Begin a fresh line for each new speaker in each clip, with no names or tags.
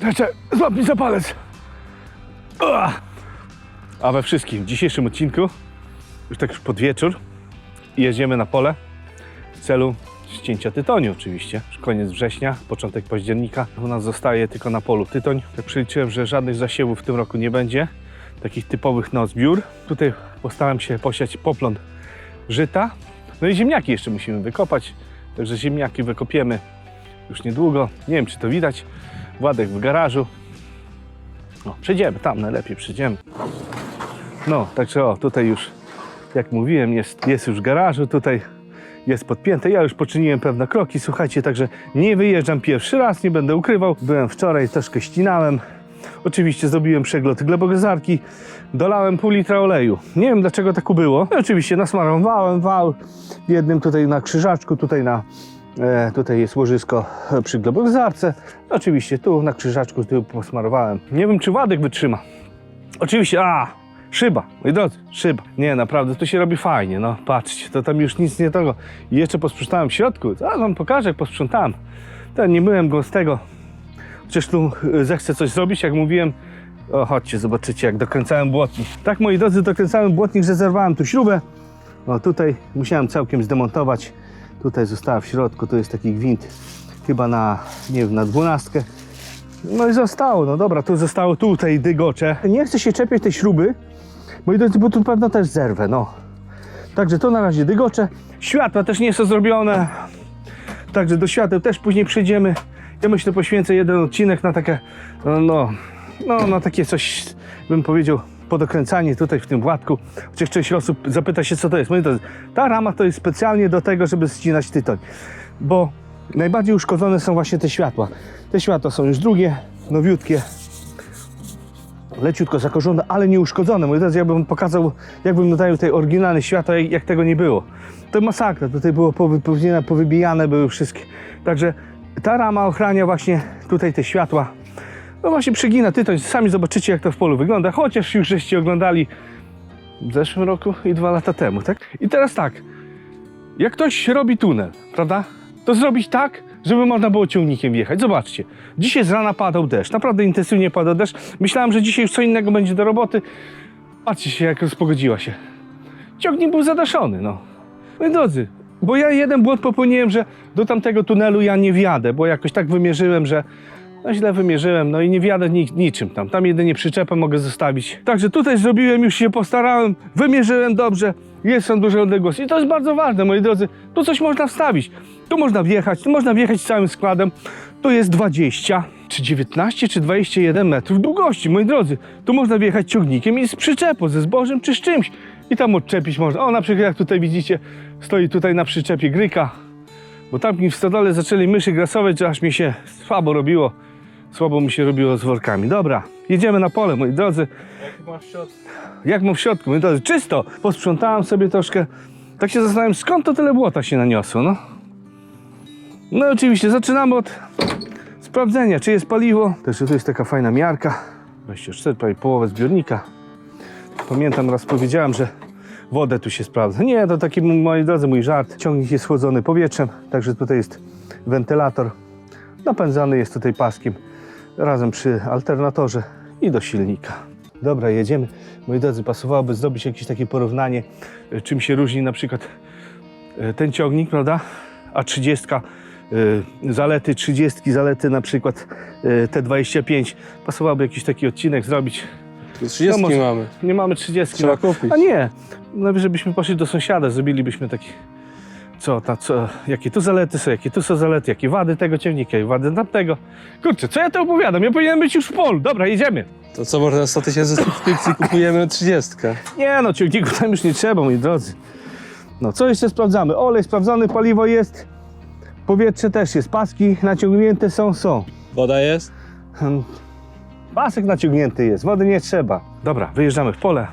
Czekaj, złap mi za palec. A we wszystkim, w dzisiejszym odcinku, już tak już pod wieczór, jedziemy na pole w celu ścięcia tytoniu oczywiście. Już koniec września, początek października. U nas zostaje tylko na polu tytoń. Tak przeliczyłem, że żadnych zasiewów w tym roku nie będzie. Takich typowych na zbiór. Tutaj postaram się posiać poplon żyta. No i ziemniaki jeszcze musimy wykopać. Także ziemniaki wykopiemy już niedługo. Nie wiem, czy to widać. Władek w garażu. No, przejdziemy, tam najlepiej przejdziemy. No, także o, tutaj już, jak mówiłem, jest, jest już w garażu, tutaj jest podpięte. Ja już poczyniłem pewne kroki, słuchajcie, także nie wyjeżdżam pierwszy raz, nie będę ukrywał. Byłem wczoraj, troszkę ścinałem. Oczywiście zrobiłem przegląd glebogazarki, dolałem pół litra oleju. Nie wiem dlaczego tak było. No, oczywiście nasmarowałem wał w jednym tutaj na krzyżaczku, tutaj na tutaj jest łożysko przy glebogazarce. Oczywiście tu na krzyżaczku tu posmarowałem. Nie wiem czy Władek wytrzyma. Oczywiście, a szyba, moi drodzy, szyba. Nie, naprawdę, to się robi fajnie, no patrzcie, to tam już nic nie tego. I jeszcze posprzątałem w środku, a wam pokażę jak posprzątałem. To nie myłem go z tego. Chociaż tu y, zechcę coś zrobić, jak mówiłem. O, chodźcie, zobaczycie, jak dokręcałem błotnik. Tak, moi drodzy, dokręcałem błotnik, że zerwałem tu śrubę. No tutaj musiałem całkiem zdemontować. Tutaj została w środku, to jest taki gwint chyba na, nie wiem, na dwunastkę. No i zostało, no dobra, tu zostało tutaj dygocze. Nie chcę się czepiać tej śruby, drodzy, bo tu pewno też zerwę, no. Także to na razie dygocze. Światła też nie są zrobione. Także do świateł też później przejdziemy. Ja myślę, poświęcę jeden odcinek na takie, no, no, no na takie coś, bym powiedział, podokręcanie tutaj w tym Władku. Chociaż część osób zapyta się, co to jest. Moi drodzy, ta rama to jest specjalnie do tego, żeby ścinać tytoń. Bo najbardziej uszkodzone są właśnie te światła. Te światła są już drugie, nowiutkie, leciutko zakorzone, ale nie uszkodzone. Moi drodzy, jakbym pokazał, jakbym nadają tej oryginalne światła, jak, jak tego nie było. To masakra, tutaj było powypewnione, powybijane były wszystkie. Także ta rama ochrania właśnie tutaj te światła. No właśnie przygina tytoń, sami zobaczycie jak to w polu wygląda, chociaż już żeście oglądali w zeszłym roku i dwa lata temu, tak? I teraz tak, jak ktoś robi tunel, prawda? To zrobić tak, żeby można było ciągnikiem wjechać. Zobaczcie, dzisiaj z rana padał deszcz, naprawdę intensywnie padał deszcz. Myślałem, że dzisiaj już co innego będzie do roboty. Patrzcie się, jak rozpogodziła się. Ciągnik był zadaszony, no. Moi drodzy, bo ja jeden błąd popełniłem, że do tamtego tunelu ja nie wjadę, bo jakoś tak wymierzyłem, że no źle wymierzyłem, no i nie wjadę ni niczym tam. Tam jedynie przyczepę mogę zostawić. Także tutaj zrobiłem, już się postarałem, wymierzyłem dobrze, jest są duże odległości. I to jest bardzo ważne, moi drodzy. Tu coś można wstawić. Tu można wjechać, tu można wjechać całym składem. Tu jest 20, czy 19, czy 21 metrów długości, moi drodzy. Tu można wjechać ciągnikiem i z przyczepą, ze zbożem, czy z czymś. I tam odczepić można. O, na przykład jak tutaj widzicie, stoi tutaj na przyczepie gryka. Bo tam w stodole zaczęli myszy grasować, że aż mi się słabo robiło. Słabo mi się robiło z workami. Dobra, jedziemy na pole, moi drodzy. Jak mam w środku, moi drodzy, czysto. Posprzątałem sobie troszkę. Tak się zastanawiam, skąd to tyle błota się naniosło, no. No oczywiście, zaczynamy od sprawdzenia, czy jest paliwo. Też tu jest taka fajna miarka. 24, prawie połowę zbiornika. Pamiętam, raz powiedziałem, że wodę tu się sprawdza. Nie, to taki, moi drodzy, mój żart. Ciągnik jest chłodzony powietrzem, także tutaj jest wentylator. Napędzany jest tutaj paskiem razem przy alternatorze i do silnika. Dobra, jedziemy. Moi drodzy, pasowałoby zrobić jakieś takie porównanie, y, czym się różni na przykład y, ten ciągnik, prawda? A 30, y, zalety 30, zalety na przykład y, T25. Pasowałoby jakiś taki odcinek zrobić.
Tu 30
No
mamy.
Nie mamy 30.
Trzeba
no.
kupić.
A nie, nawet żebyśmy poszli do sąsiada, zrobilibyśmy taki, co, ta, co, jakie tu zalety są, jakie tu są zalety, jakie wady tego ciągnika, jakie wady tamtego. Kurczę, co ja to opowiadam? Ja powinienem być już w polu. Dobra, jedziemy.
To co, może na 100 tysięcy subskrypcji kupujemy 30.
Nie no, ciągniku tam już nie trzeba, moi drodzy. No, co jeszcze sprawdzamy? Olej sprawdzony, paliwo jest, powietrze też jest, paski naciągnięte są, są.
Woda jest?
Hmm, Pasek naciągnięty jest, wody nie trzeba. Dobra, wyjeżdżamy w pole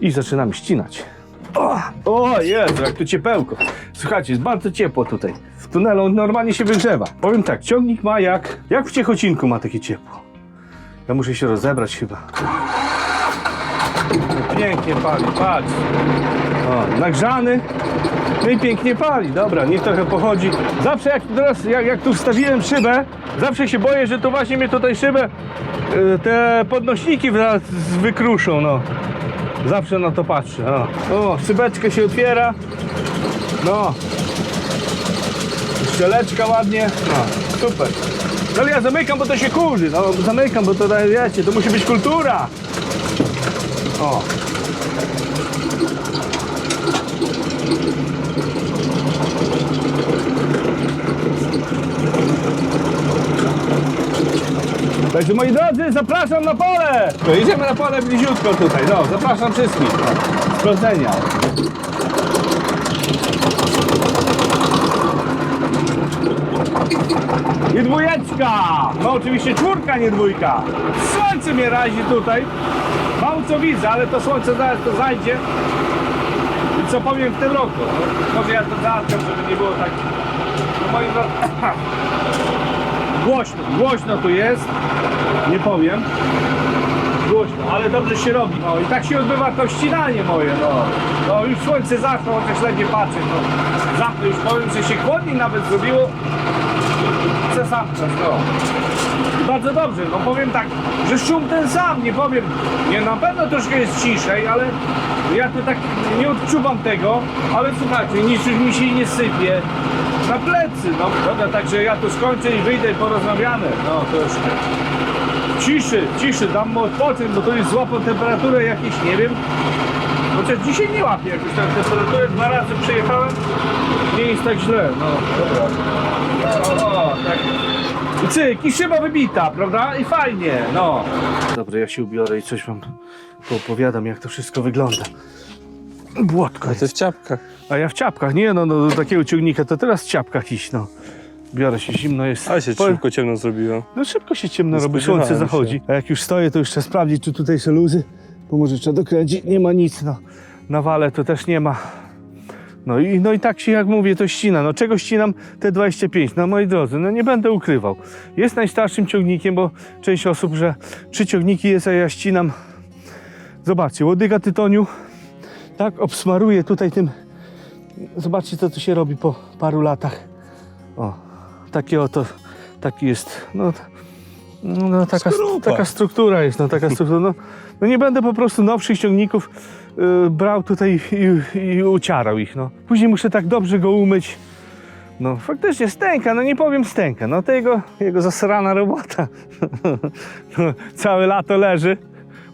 i zaczynamy ścinać. O, o Jezu, jak tu ciepełko. Słuchajcie, jest bardzo ciepło tutaj. W tunelu normalnie się wygrzewa. Powiem tak, ciągnik ma jak, jak w Ciechocinku ma takie ciepło. Ja muszę się rozebrać chyba. No, Pięknie pali, patrz. O, nagrzany. No i pięknie pali. Dobra, niech trochę pochodzi. Zawsze jak teraz, jak, jak tu wstawiłem szybę, zawsze się boję, że to właśnie mnie tutaj szybę, y, te podnośniki wraz wykruszą, no. Zawsze na to patrzę. O, o szybeczkę się otwiera. No. Szczeleczka ładnie. No, super. No ale ja zamykam, bo to się kurzy. No, zamykam, bo to wiecie, to musi być kultura. O. Także moi drodzy, zapraszam na pole! To idziemy na pole bliziutko tutaj. No, zapraszam wszystkich. No, sprawdzenia. I dwójeczka! No oczywiście czwórka, nie dwójka. Słońce mnie razi tutaj. Mało co widzę, ale to słońce zaraz to zajdzie. I co powiem w tym roku? No, może ja to zatkam, żeby nie było tak... No moim zdaniem... Głośno, głośno tu jest. Nie powiem. Głośno, ale dobrze się robi. No i tak się odbywa to ścinanie moje, no. No już słońce zaszło, chociaż lepiej patrzę, no. Zapnę już powiem, że się chłodniej nawet zrobiło. Chcę sam no. Bardzo dobrze, no powiem tak, że szum ten sam, nie powiem, nie, na pewno troszkę jest ciszej, ale ja to tak nie odczuwam tego, ale słuchajcie, nic już mi się nie sypie na plecy, no dobra, także ja tu skończę i wyjdę i porozmawiamy, no to już ciszy, ciszy, dam mu odpocząć, bo to jest złapą temperaturę jakieś, nie wiem, chociaż dzisiaj nie łapię jakąś tam temperaturę, dwa razy przejechałem, nie jest tak źle, no dobra. O, tak. I cyk, i szyba wybita, prawda? I fajnie, no. Dobra, ja się ubiorę i coś wam poopowiadam, jak to wszystko wygląda. Błotko
A ty w ciapkach.
A ja w ciapkach, nie no, no do takiego ciągnika to teraz w ciapkach iść, no. Biorę się, zimno jest.
Ale się
Powiem-
szybko ciemno zrobiło.
No szybko się ciemno
Nie
robi, słońce
spodziewałem
zachodzi. A jak już stoję, to już trzeba sprawdzić, czy tutaj są luzy, bo może trzeba dokręcić. Nie ma nic, no. Na wale to też nie ma. No i, no i tak się jak mówię, to ścina. No czego ścinam te 25? No moi drodzy, no nie będę ukrywał. Jest najstarszym ciągnikiem, bo część osób, że trzy ciągniki jest, a ja ścinam. Zobaczcie, łodyga tytoniu. Tak obsmaruję tutaj tym. Zobaczcie, co tu się robi po paru latach. O, takie oto, taki jest, no, no, taka, taka struktura jest, no taka struktura. No, no nie będę po prostu nowszych ciągników y, brał tutaj i, i uciarał ich, no. Później muszę tak dobrze go umyć. No faktycznie stęka, no nie powiem stęka, no to jego, jego zasrana robota. no, całe lato leży,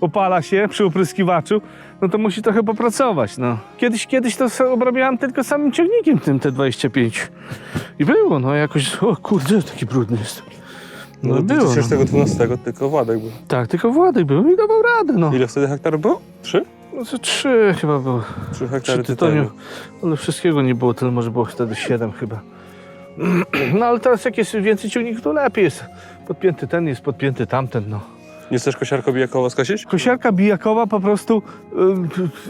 opala się przy opryskiwaczu, no to musi trochę popracować, no. Kiedyś, kiedyś to obrabiałem tylko samym ciągnikiem tym T25 i było, no jakoś, o kurde, taki brudny jest.
No,
No było, no.
2012 tylko Władek był.
Tak, tylko Władek był i dawał radę, no.
Ile wtedy hektarów było? Trzy?
no co, trzy chyba było.
Trzy hektary
tytoniu,
tytoniu.
ale wszystkiego nie było, tyle może było wtedy siedem chyba. No ale teraz jak jest więcej ciągników, to lepiej jest. Podpięty ten, jest podpięty tamten, no.
Nie chcesz kosiarko bijakowa skosić?
Kosiarka bijakowa po prostu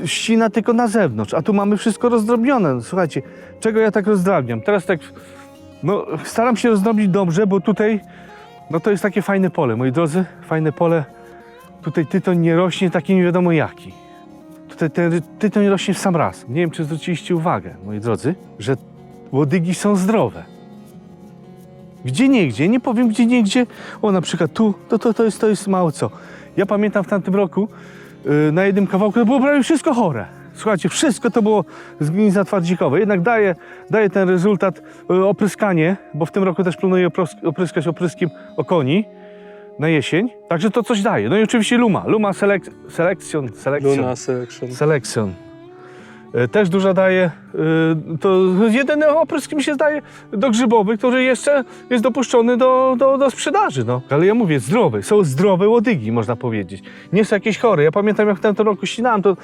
y, ścina tylko na zewnątrz, a tu mamy wszystko rozdrobnione. Słuchajcie, czego ja tak rozdrabniam? Teraz tak, no staram się rozdrobić dobrze, bo tutaj, no to jest takie fajne pole, moi drodzy, fajne pole. Tutaj tytoń nie rośnie taki nie wiadomo jaki. Tutaj ten tytoń rośnie w sam raz. Nie wiem, czy zwróciliście uwagę, moi drodzy, że łodygi są zdrowe. Gdzie niegdzie, nie powiem gdzie niegdzie, o na przykład tu, to, to, to, jest, to jest mało co. Ja pamiętam w tamtym roku yy, na jednym kawałku to było prawie wszystko chore. Słuchajcie, wszystko to było z gniazda twardzikowe. Jednak daje, daje ten rezultat yy, opryskanie, bo w tym roku też planuję opryskać opryskiem o koni na jesień. Także to coś daje. No i oczywiście Luma. Luma selek- Selection. Selection.
Luna Selection.
Selection. E, Też dużo daje, e, to jedyny oprysk mi się zdaje do grzybowy, który jeszcze jest dopuszczony do, do, do sprzedaży. No. Ale ja mówię, zdrowe, są zdrowe łodygi, można powiedzieć. Nie są jakieś chore. Ja pamiętam, jak w tamtym roku ścinałem, to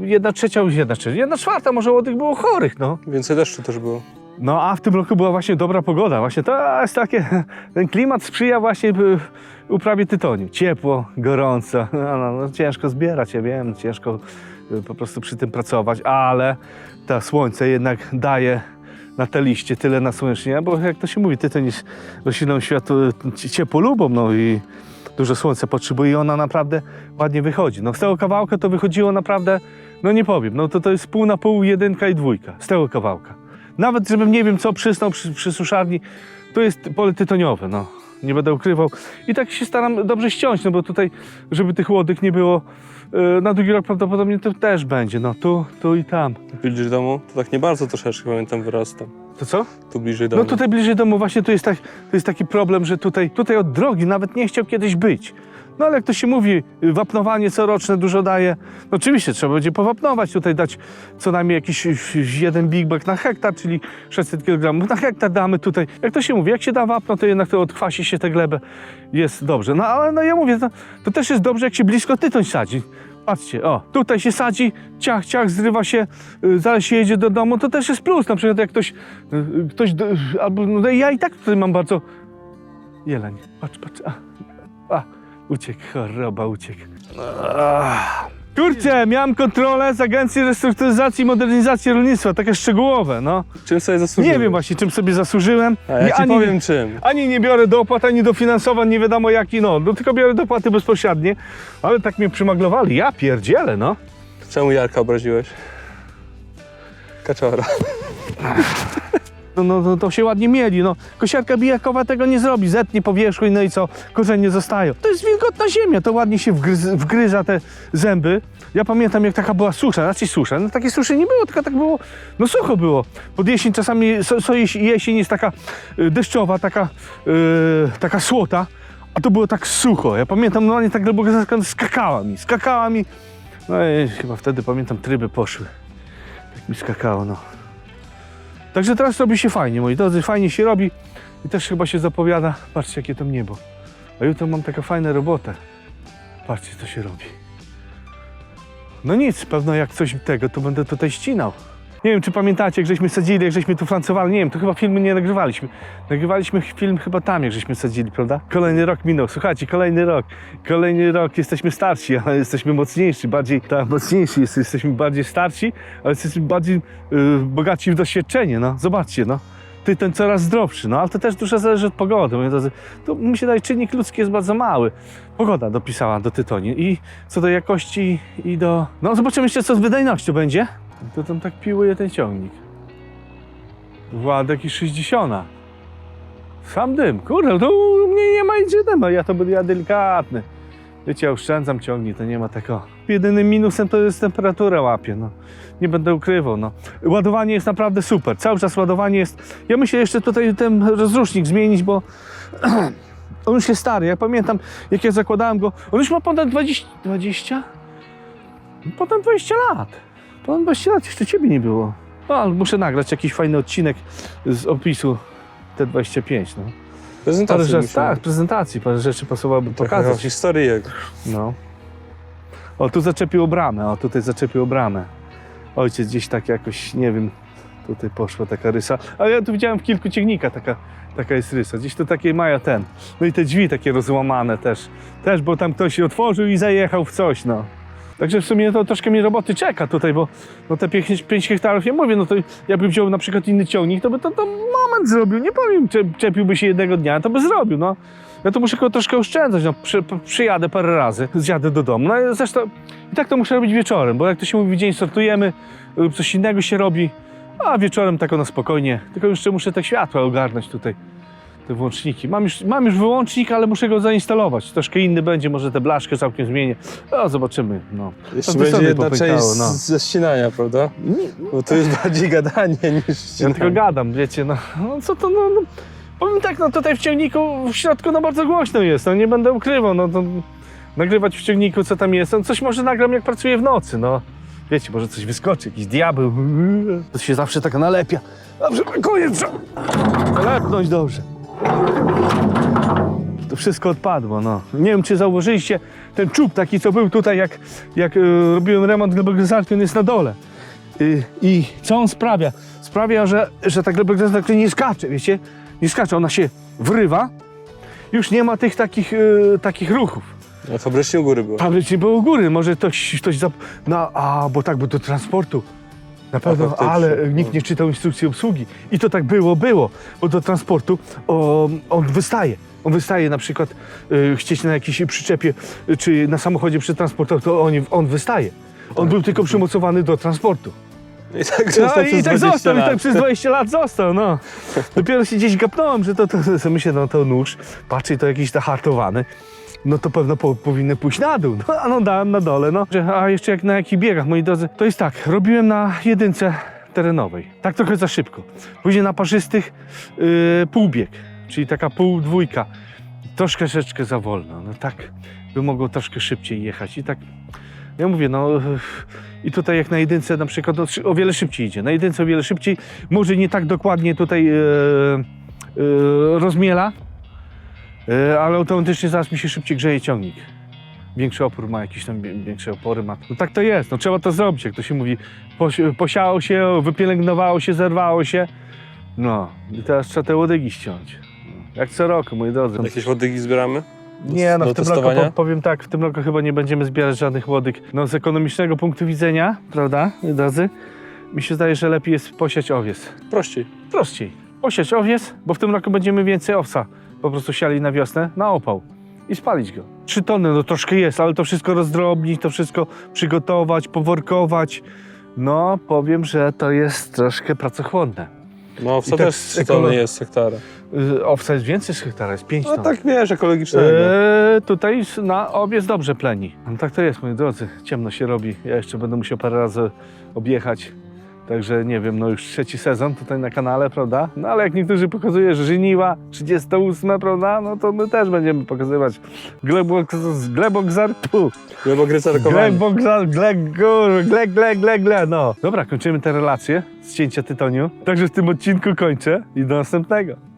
jedna trzecia, jedna trzecia, jedna czwarta może łodyg było chorych, no.
Więcej deszczu też było.
No a w tym roku była właśnie dobra pogoda. Właśnie to jest takie, ten klimat sprzyja właśnie y, uprawie tytoniu. Ciepło, gorąco. No, no, no, ciężko zbierać, ja wiem, ciężko po prostu przy tym pracować, ale to słońce jednak daje na te liście tyle nasłonecznienia, bo jak to się mówi, tytoń jest rośliną światu y, ciepłolubą, no i dużo słońca potrzebuje i ona naprawdę ładnie wychodzi. No z tego kawałka to wychodziło naprawdę no nie powiem, no to to jest pół na pół jedynka i dwójka z tego kawałka. Nawet żebym nie wiem co przysnął przy, przy suszarni, to jest pole tytoniowe, no. Nie będę ukrywał. I tak się staram dobrze ściąć, no bo tutaj, żeby tych łodych nie było, yy, na drugi rok prawdopodobnie to też będzie, no tu, tu i tam.
Bliżej domu? To tak nie bardzo troszeczkę, pamiętam, wyrostam.
To co?
Tu bliżej domu.
No tutaj bliżej domu właśnie tu jest, tak, to jest taki problem, że tutaj, tutaj od drogi nawet nie chciał kiedyś być. No ale jak to się mówi, wapnowanie coroczne dużo daje. No oczywiście trzeba będzie powapnować, tutaj dać co najmniej jakiś jeden big bag na hektar, czyli 600 kg na hektar damy tutaj. Jak to się mówi, jak się da wapno, to jednak to odkwasi się tę glebę, jest dobrze. No ale no ja mówię, to, to też jest dobrze, jak się blisko tytoń sadzi. Patrzcie, o, tutaj się sadzi, ciach, ciach, zrywa się, y, zaraz się jedzie do domu, to też jest plus. Na przykład jak ktoś, y, ktoś, do- albo no ja i tak tutaj mam bardzo... Jeleń, patrz, patrz, a, a uciekł, choroba, uciekł. Kurczę, miałem kontrolę z Agencji Restrukturyzacji i Modernizacji Rolnictwa, takie szczegółowe, no.
Czym sobie zasłużyłeś?
Nie wiem właśnie, czym sobie zasłużyłem.
A ja ci
ani-
powiem czym.
ani nie biorę dopłat, ani dofinansowań, nie wiadomo jaki, no. no tylko biorę dopłaty bezpośrednie, ale tak mnie przymaglowali. Ja pierdzielę, no.
Czemu Jarka obraziłeś? Kaczora.
No, no, no to się ładnie mieli, no. Kosiarka bijakowa tego nie zrobi, zetnie powierzchnię, no i co? Korzenie zostają. To jest wilgotna ziemia, to ładnie się wgryz, wgryza te zęby. Ja pamiętam, jak taka była susza, raczej susza. No takiej suszy nie było, tylko tak było, no sucho było. Pod jesień czasami, so, so jesień, jest taka y, deszczowa, taka, y, taka słota, a to było tak sucho. Ja pamiętam, no nie tak głęboko skakała mi, skakała mi. No i chyba wtedy, pamiętam, tryby poszły. Tak mi skakało, no. Także teraz robi się fajnie, moi drodzy, fajnie się robi i też chyba się zapowiada. Patrzcie, jakie tam niebo. A jutro mam taką fajną robotę. Patrzcie, co się robi. No nic, pewno jak coś tego, to będę tutaj ścinał. Nie wiem, czy pamiętacie, jak żeśmy sadzili, jak żeśmy tu francowali. Nie wiem, to chyba filmy nie nagrywaliśmy. Nagrywaliśmy film chyba tam, jak żeśmy sadzili, prawda? Kolejny rok minął. Słuchajcie, kolejny rok. Kolejny rok jesteśmy starsi, ale jesteśmy mocniejsi, bardziej, tak, mocniejsi, jest, jesteśmy bardziej starsi, ale jesteśmy bardziej y, bogaci w doświadczenie, no. Zobaczcie, no. Ty ten coraz zdrowszy, no ale to też dużo zależy od pogody. To mi się daje, czynnik ludzki jest bardzo mały. Pogoda dopisała do tytoni i co do jakości i do... No zobaczymy jeszcze, co z wydajnością będzie. To tam tak piłuje ten ciągnik. Władek i 60. Sam dym. Kurde, to u mnie nie ma idzie dymu. Ja to będę ja delikatny. Wiecie, ja oszczędzam ciągnik, to nie ma tego. Jedynym minusem to jest temperatura łapie, no. Nie będę ukrywał, no. Ładowanie jest naprawdę super. Cały czas ładowanie jest... Ja myślę jeszcze tutaj ten rozrusznik zmienić, bo on już jest stary. Ja pamiętam, jak ja zakładałem go, on już ma ponad 20... 20? Ponad 20 lat. Ponad 20 lat, jeszcze ciebie nie było. No, ale muszę nagrać jakiś fajny odcinek z opisu T25, no. Parę
Prezentacja
rzeczy, tak, prezentacji, parę rzeczy pasowałoby pokazać.
o historii jego.
No. O, tu zaczepiło bramę, o, tutaj zaczepiło bramę. Ojciec gdzieś tak jakoś, nie wiem, tutaj poszła taka rysa. Ale ja tu widziałem w kilku ciągnikach taka, taka jest rysa. Gdzieś to takie maja ten. No i te drzwi takie rozłamane też. Też, bo tam ktoś otworzył i zajechał w coś, no. Także w sumie to troszkę mi roboty czeka tutaj, bo no te 5, 5 hektarów, ja mówię, no to jakbym wziął na przykład inny ciągnik, to by to, to moment zrobił. Nie powiem, cze- czepiłby się jednego dnia, to by zrobił, no. Ja to muszę go troszkę oszczędzać, no. Przy, przyjadę parę razy, zjadę do domu. No i zresztą i tak to muszę robić wieczorem, bo jak to się mówi, w dzień sortujemy coś innego się robi, a wieczorem tak na spokojnie. Tylko jeszcze muszę te światła ogarnąć tutaj, te włączniki. Mam już, mam już wyłącznik, ale muszę go zainstalować. Troszkę inny będzie, może tę blaszkę całkiem zmienię. No, zobaczymy, no.
Jeszcze
to
będzie jedna część
no.
ze ścinania, prawda? Bo to jest bardziej gadanie niż
Ja
ścinanie.
tylko gadam, wiecie, no, no co to, no, no powiem tak, no tutaj w ciągniku w środku no bardzo głośno jest, no nie będę ukrywał, no to nagrywać w ciągniku co tam jest, no coś może nagram jak pracuję w nocy, no. Wiecie, może coś wyskoczy, jakiś diabeł, to się zawsze tak nalepia. Dobrze, koniec, trzeba nalepnąć dobrze. To wszystko odpadło, no. Nie wiem, czy zauważyliście, ten czub taki, co był tutaj, jak, jak e, robiłem remont glebogryzarki, on jest na dole. Y, I co on sprawia? Sprawia, że, że ta glebogryzarka nie skacze, wiecie? Nie skacze, ona się wrywa. Już nie ma tych takich, y, takich ruchów.
No, fabrycznie u góry było.
Fabrycznie było u góry, może ktoś, ktoś zap... No, a, bo tak, bo do transportu. Na pewno, ale nikt nie czytał instrukcji obsługi. I to tak było, było, bo do transportu o, on wystaje. On wystaje na przykład, y, chcieć na jakiejś przyczepie, y, czy na samochodzie przetransportować, to on, on wystaje. On był tylko przymocowany do transportu.
I tak
No
został
i
przez
tak
20
został, i
lat.
tak przez 20 lat został, no. Dopiero się gdzieś gapnąłem, że to, to, to myślę, no to nóż, patrzę, to jakiś zahartowany. No to pewno po, powinny pójść na dół. No, a no dałem na dole, no. A jeszcze jak na jakich biegach, moi drodzy, to jest tak, robiłem na jedynce terenowej. Tak trochę za szybko. Później na parzystych yy, półbieg, czyli taka pół dwójka. Troszkę troszeczkę za wolno. No tak by mogło troszkę szybciej jechać. I tak, ja mówię, no i tutaj jak na jedynce na przykład no, o wiele szybciej idzie. Na jedynce o wiele szybciej. Może nie tak dokładnie tutaj e, e, rozmiela, ale automatycznie zaraz mi się szybciej grzeje ciągnik. Większy opór ma, jakieś tam większe opory ma. No tak to jest, no trzeba to zrobić, jak to się mówi. Posi- posiało się, wypielęgnowało się, zerwało się. No i teraz trzeba te łodygi ściąć. Jak co roku, moi drodzy.
Jakieś łodygi zbieramy?
Nie, no w tym roku powiem tak, w tym roku chyba nie będziemy zbierać żadnych łodyg. No z ekonomicznego punktu widzenia, prawda, drodzy? Mi się zdaje, że lepiej jest posiać owiec.
Prościej.
Prościej. Posiać owiec, bo w tym roku będziemy więcej owsa po prostu siali na wiosnę, na opał i spalić go. Trzy tony, no troszkę jest, ale to wszystko rozdrobnić, to wszystko przygotować, poworkować. No, powiem, że to jest troszkę pracochłonne.
No, owsa
I tak
też
z
3 tony
ekolo-
jest z hektara.
Yy, owsa jest więcej z hektara, jest pięć
No
ton.
tak wiesz, ekologicznego.
Eee, tutaj na obiec dobrze pleni. No tak to jest, moi drodzy. Ciemno się robi. Ja jeszcze będę musiał parę razy objechać. Także nie wiem, no już trzeci sezon tutaj na kanale, prawda? No ale jak niektórzy pokazują, że żeniwa 38, prawda? No to my też będziemy pokazywać Glebok, Glebokzar, tu.
Glebogryca rokowanie.
Glebokzar, Glek, gur, Glek, Glek, Glek, Glek, no. Dobra, kończymy te relacje z cięcia tytoniu. Także w tym odcinku kończę i do następnego.